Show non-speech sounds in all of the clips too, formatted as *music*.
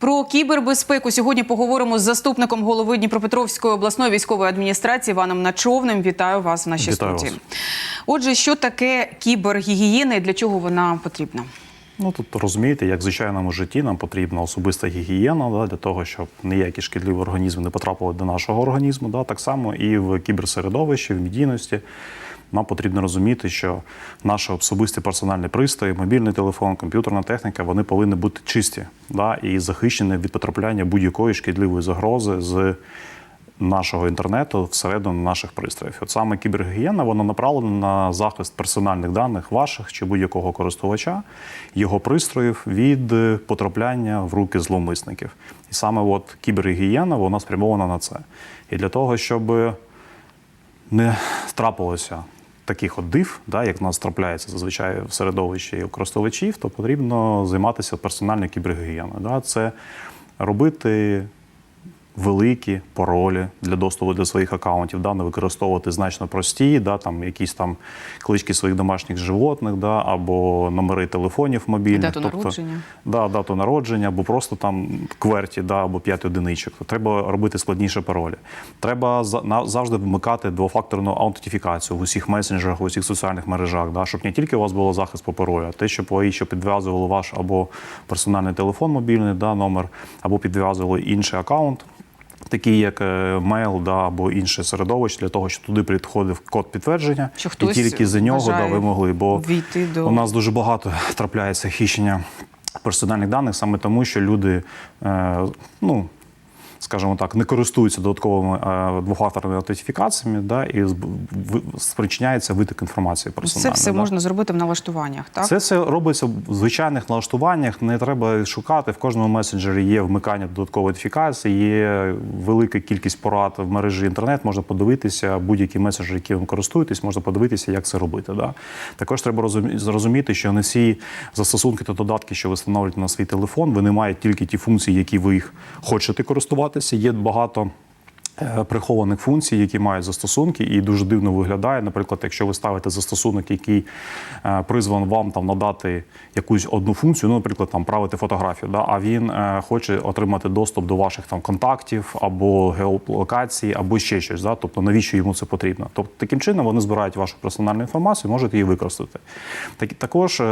Про кібербезпеку сьогодні поговоримо з заступником голови Дніпропетровської обласної військової адміністрації Іваном Начовним. Вітаю вас в нашій Вітаю студії. вас. Отже, що таке кібергігієна і для чого вона потрібна? Ну тут розумієте, як в звичайному житті нам потрібна особиста гігієна да, для того, щоб ніякі шкідливі організми не потрапили до нашого організму. Да. Так само і в кіберсередовищі, в медійності. Нам потрібно розуміти, що наші особисті персональні пристрої, мобільний телефон, комп'ютерна техніка, вони повинні бути чисті да, і захищені від потрапляння будь-якої шкідливої загрози з нашого інтернету всередину наших пристроїв. От саме кібергігієна вона направлена на захист персональних даних ваших чи будь-якого користувача, його пристроїв від е, потрапляння в руки зловмисників. І саме от кібергігієна вона спрямована на це. І для того, щоб не трапилося таких от див, да, як в нас трапляється зазвичай в середовищі користувачів, то потрібно займатися персональною кібергігієною. Да. Це робити великі паролі для доступу до своїх акаунтів, да, не використовувати значно прості, да, там якісь там клички своїх домашніх животних, да, або номери телефонів мобільних. Дату народження. Да, дату народження, або просто там кверті, да, або 5 одиничок. Треба робити складніше паролі. Треба завжди вмикати двофакторну аутентифікацію в усіх месенджерах, в усіх соціальних мережах, да, щоб не тільки у вас було захист по паролю, а те, щоб ви ще підв'язували ваш або персональний телефон мобільний, да, номер, або підв'язували інший акаунт. Такі як мейл да, або інше середовище, для того, щоб туди підходив код підтвердження, Що і тільки за нього да, ви могли. Бо до- у нас дуже багато трапляється хищення персональних даних саме тому, що люди, е, ну скажімо так, не користуються додатковими е, двофакторними аутентифікаціями, да, і спричиняється виток інформації Це все да. можна зробити в налаштуваннях, так? Це все робиться в звичайних налаштуваннях. Не треба шукати. В кожному месенджері є вмикання додаткової ідентифікації, є велика кількість порад в мережі інтернет. Можна подивитися будь-які месенджери, які ви користуєтесь, можна подивитися, як це робити. Да? Також треба розумі- зрозуміти, що не всі застосунки та додатки, що ви встановлюєте на свій телефон, вони мають тільки ті функції, які ви їх хочете користуватися. Є багато. Е, Прихованих функцій, які мають застосунки, і дуже дивно виглядає. Наприклад, якщо ви ставите застосунок, який е, призван вам там надати якусь одну функцію, ну, наприклад, там правити фотографію, да, а він е, хоче отримати доступ до ваших там контактів або геолокації, або ще щось. Да, тобто навіщо йому це потрібно? Тобто таким чином вони збирають вашу персональну інформацію, і можуть її використати. Так, також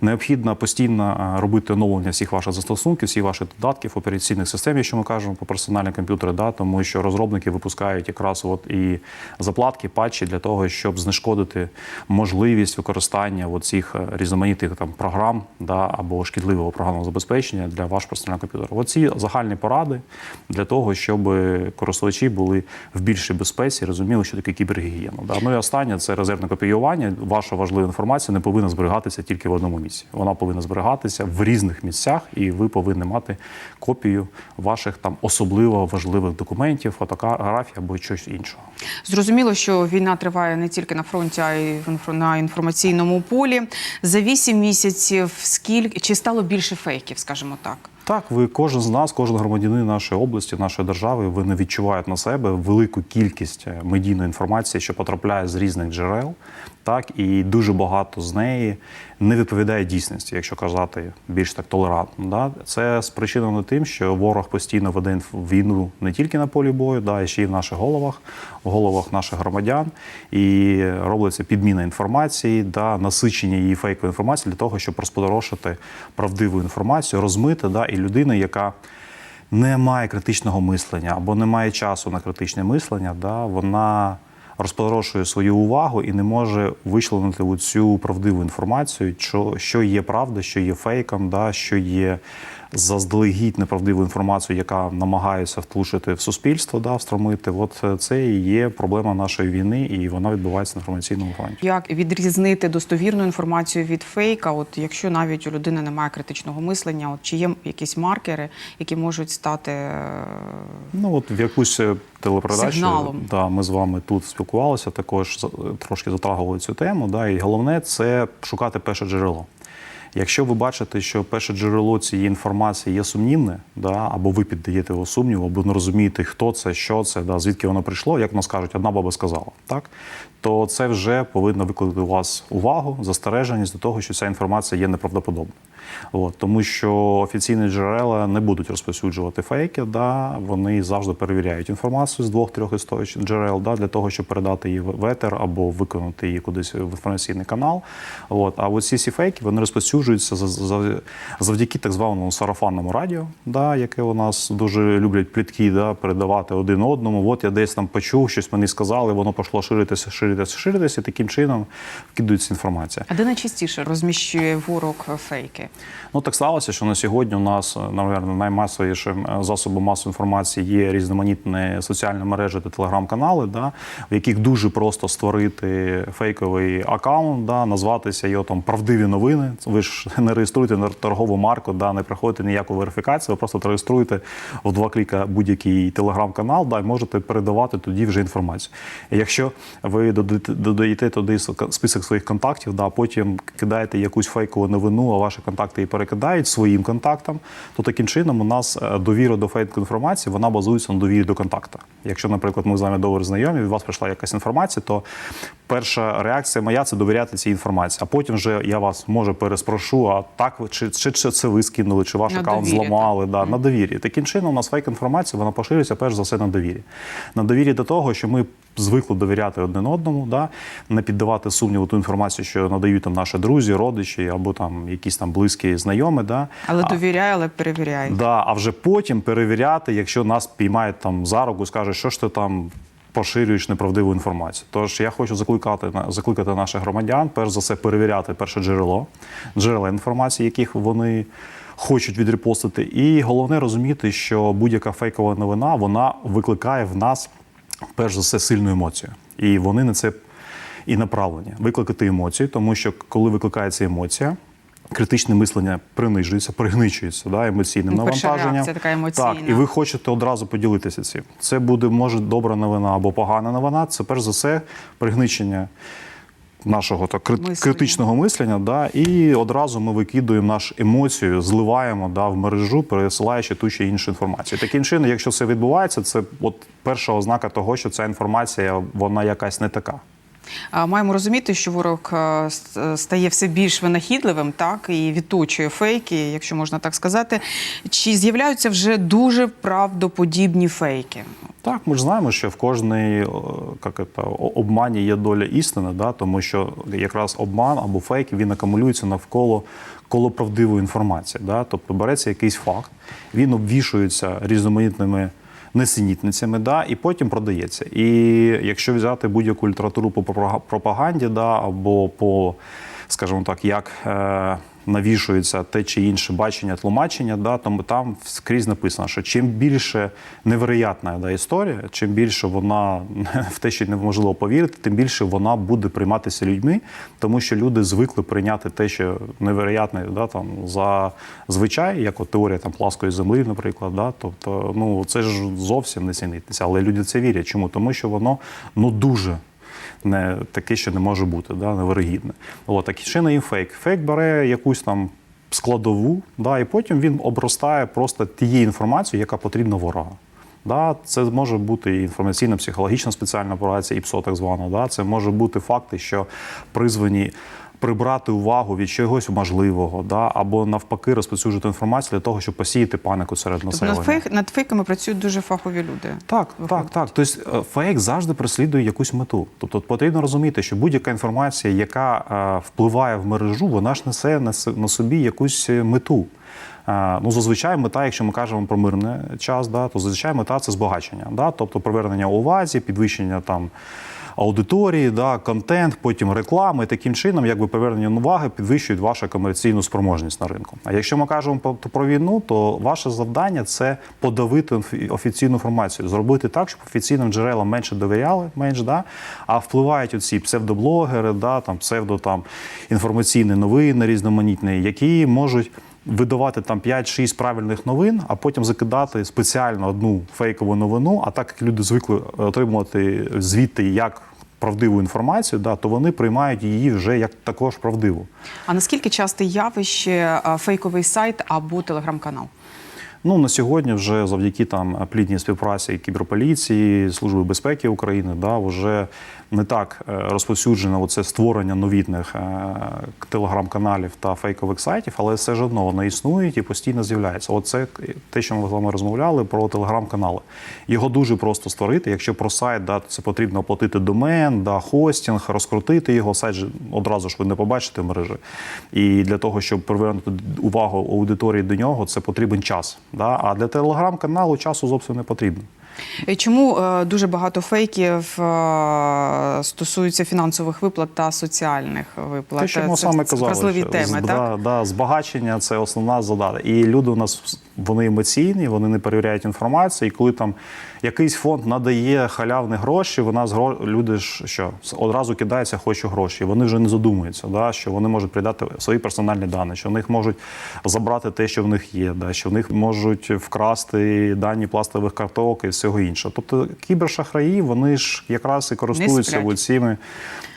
необхідно постійно робити оновлення всіх ваших застосунків, всіх ваших додатків, операційних систем, якщо ми кажемо по персональні комп'ютери, да, тому що розробники випускають якраз от і заплатки, патчі для того, щоб знешкодити можливість використання от цих е, різноманітних там програм да, або шкідливого програмного забезпечення для вашого персонального комп'ютера. Оці загальні поради для того, щоб користувачі були в більшій безпеці, розуміли, що таке кібергігієна. Да. Ну і останнє це резервне копіювання. Ваша важлива інформація не повинна зберігатися тільки в одному місці. Вона повинна зберігатися в різних місцях, і ви повинні мати копію ваших там особливо важливих документів, фотографій або щось іншого. Зрозуміло, що війна триває не тільки на фронті, а й на інформаційному полі. За вісім місяців скільки чи стало більше фейків, скажімо так? Так, ви кожен з нас, кожен громадянин нашої області, нашої держави, вони відчувають на себе велику кількість е, медійної інформації, що потрапляє з різних джерел. Так, і дуже багато з неї не відповідає дійсності, якщо казати більш так толерантно. Да? Це спричинено тим, що ворог постійно веде війну не тільки на полі бою, да, а ще й в наших головах, в головах наших громадян. І робиться підміна інформації, да, насичення її фейкової інформації для того, щоб розпорошити правдиву інформацію, розмити, да, і людина, яка не має критичного мислення або не має часу на критичне мислення, да, вона розпорошує свою увагу і не може вичленити цю правдиву інформацію, що, що є правда, що є фейком, да, що є заздалегідь неправдиву інформацію, яка намагається втлушити в суспільство, да, встромити. От е, це і є проблема нашої війни, і вона відбувається на інформаційному фронті. Як відрізнити достовірну інформацію від фейка? От якщо навіть у людини немає критичного мислення, от чи є якісь маркери, які можуть стати е, Ну от в якусь е, телепередачу Сигналом. да, ми з вами тут спілкувалися, також трошки затрагували цю тему. Да, і головне це шукати перше джерело. Якщо ви бачите, що перше джерело цієї інформації є сумнівне, да, або ви піддаєте його сумніву, або не розумієте, хто це, що це, да, звідки воно прийшло, як нас кажуть, одна баба сказала, так то це вже повинно викликати у вас увагу, застереженість до того, що ця інформація є неправдоподобною. От, тому що офіційні джерела не будуть розповсюджувати фейки, да, вони завжди перевіряють інформацію з двох-трьох історичних джерел да, для того, щоб передати її в етер або виконати її кудись в інформаційний канал. От, а от ці всі фейки вони розповсюджуються за- завдяки так званому сарафанному радіо, да, яке у нас дуже люблять плітки да, передавати один одному. От я десь там почув, щось мені сказали, воно пішло ширитися, ширитися, ширитися, і таким чином вкидується інформація. А де найчастіше розміщує ворог фейки? Ну так сталося, що на сьогодні у нас, напевно, наймасовішим е, засобом масової інформації є різноманітні соціальні мережі та телеграм-канали, да, в яких дуже просто створити фейковий аккаунт, да, назватися його там правдиві новини. Ви ж не реєструєте на торгову марку, да, не проходите ніяку верифікацію, ви просто реєструєте в два кліка будь-який телеграм-канал, да, і можете передавати тоді вже інформацію. І якщо ви додаєте, туди список своїх контактів, да, потім кидаєте якусь фейкову новину, а ваші контакти її перекидають своїм контактам, то таким чином у нас е, довіра до фейк інформації вона базується на довірі до контакта. Якщо, наприклад, ми з вами добре знайомі, від вас прийшла якась інформація, то перша реакція моя це довіряти цій інформації. А потім вже я вас може переспрошу, а так ви чи, чи, чи це ви скинули, чи ваш аккаунт зламали, да, на довірі. Таким чином, у нас фейк інформація вона поширюється перш за все на довірі. На довірі до того, що ми звикли довіряти один одному, да, не піддавати сумніву ту інформацію, що надають там наші друзі, родичі або там якісь там близькі знайомі. Да. Але А- довіряє, але перевіряє. Да, а вже потім перевіряти, якщо нас піймають там за руку, скаже, що ж ти там поширюєш неправдиву інформацію. Тож я хочу закликати закликати наших громадян, перш за все, перевіряти перше джерело, джерела інформації, яких вони. Хочуть відрепостити, і головне розуміти, що будь-яка фейкова новина вона викликає в нас перш за все сильну емоцію, і вони на це і направлені викликати емоції, тому що коли викликається емоція. Критичне мислення принижується, пригничується да, емоційним Ну, перша навантаженням. реакція така емоційна. Так, і ви хочете одразу поділитися цим. Це буде може добра новина або погана новина. Це перш за все пригничення нашого так, крит- Мислення. критичного мислення. Да, і одразу ми викидуємо нашу емоцію, зливаємо да, в мережу, пересилаючи ту чи іншу інформацію. Таким чином, якщо це відбувається, це от перша ознака того, що ця інформація вона якась не така. Маємо розуміти, що ворог стає все більш винахідливим, так і відточує фейки, якщо можна так сказати. Чи з'являються вже дуже правдоподібні фейки? Так, ми ж знаємо, що в кожній як це, обмані є доля істини, да? тому що якраз обман або фейк він акумулюється навколо коло правдивої інформації. Да? Тобто береться якийсь факт, він обвішується різноманітними несенітницями, да? і потім продається. І якщо взяти будь-яку літературу по пропаганді, да? або по, скажімо так, як. Е- навішується те чи інше бачення, тлумачення, да, тому там скрізь написано, що чим більше невероятна да, історія, чим більше вона *laughs* в те, що неможливо повірити, тим більше вона буде прийматися людьми, тому що люди звикли прийняти те, що невероятне да, там, за звичай, як от теорія там, пласкої землі, наприклад. Да, тобто, ну, це ж зовсім не ціниться, але люди це вірять. Чому? Тому що воно ну, дуже не таке, що не може бути, да, невирогідне. От, так чином і фейк. Фейк бере якусь там складову, да, і потім він обростає просто тією інформацією, яка потрібна ворога. Да, це може бути і інформаційно-психологічна спеціальна операція, ІПСО так звана. Да, це може бути факти, що призвані прибрати увагу від чогось можливого, да, або навпаки розповсюджувати інформацію для того, щоб посіяти панику серед Тобто населення. над, фейк, над фейками працюють дуже фахові люди. Так, Виходить. так, так. Тобто е, фейк завжди переслідує якусь мету. Тобто потрібно розуміти, що будь-яка інформація, яка е, впливає в мережу, вона ж несе на на собі якусь е, мету. Ну, зазвичай мета, якщо ми кажемо про мирний час, да, то зазвичай мета це збагачення, да, тобто привернення увазі, підвищення там. Аудиторії, да, контент, потім реклами. Таким чином, якби привернення уваги підвищують вашу комерційну спроможність на ринку. А якщо ми кажемо про війну, то ваше завдання це подавити офіційну інформацію, зробити так, щоб офіційним джерелам менше довіряли, менш, да, а впливають оці псевдоблогери, да, там, псевдо там, інформаційні новини різноманітні, які можуть видавати там 5-6 правильних новин, а потім закидати спеціально одну фейкову новину. А так як люди звикли отримувати звідти як правдиву інформацію, да, то вони приймають її вже як також правдиву. А наскільки часте явище фейковий сайт або телеграм-канал? Ну на сьогодні, вже завдяки там плідній співпраці кіберполіції, служби безпеки України, да, вже не так е, розповсюджено оце створення новітних е, телеграм-каналів та фейкових сайтів, але все ж одно вони існують і постійно з'являються. Оце те, що ми з вами розмовляли про телеграм-канали. Його дуже просто створити. Якщо про сайт, да, це потрібно оплатити домен, да, хостінг, розкрутити його. Сайт одразу ж ви не побачите в мережі. І для того, щоб привернути увагу аудиторії до нього, це потрібен час. Да? А для телеграм-каналу часу зовсім не потрібно. І Чому е, дуже багато фейків стосується стосуються фінансових виплат та соціальних виплат? Те, що ми Це саме казали, вразливі що теми, з- так? Да, да, збагачення це основна задача. І люди у нас вони емоційні, вони не перевіряють інформацію. І коли там якийсь фонд надає халявні гроші, вона з гро- люди ж що одразу кидаються, хочу гроші. Вони вже не задумуються, да, що вони можуть придати свої персональні дані, що в них можуть забрати те, що в них є, да, що в них можуть вкрасти дані пластових карток і всього іншого. Тобто кібершахраї, вони ж якраз і користуються цими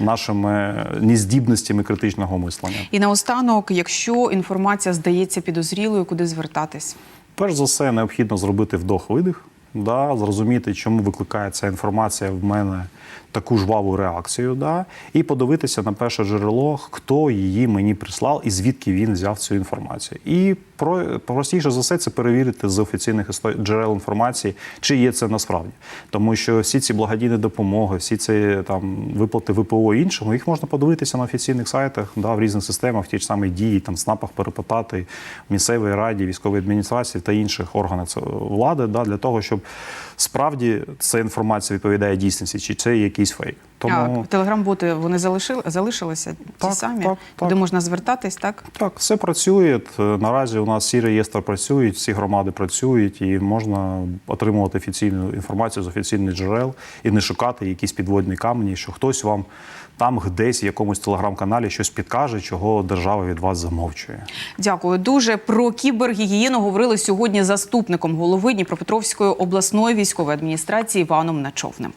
нашими нездібностями критичного мислення. І наостанок, якщо інформація здається підозрілою, куди звертатись? Перш за все, необхідно зробити вдох-видих, да, зрозуміти, чому викликає ця інформація в мене таку жваву реакцію, да, і подивитися на перше джерело, хто її мені прислав і звідки він взяв цю інформацію. І про простіше за все це перевірити з офіційних джерел інформації, чи є це насправді. Тому що всі ці благодійні допомоги, всі ці там виплати ВПО і іншому, їх можна подивитися на офіційних сайтах, да, в різних системах, в ті ж самі дії, там СНАПах перепитати в місцевій раді, військовій адміністрації та інших органах влади, да, для того, щоб справді ця інформація відповідає дійсності, чи це якийсь фейк. Тому телеграм-боти вони залишили, залишилися ті самі, так, куди так. можна звертатись, так? Так, все працює. Е, Наразі у нас всі реєстри працюють, всі громади працюють, і можна отримувати офіційну інформацію з офіційних джерел і не шукати якісь підводні камені, що хтось вам там десь в якомусь телеграм-каналі щось підкаже, чого держава від вас замовчує. Дякую дуже. Про кібергігієну говорили сьогодні заступником голови Дніпропетровської обласної військової адміністрації Іваном Начовним.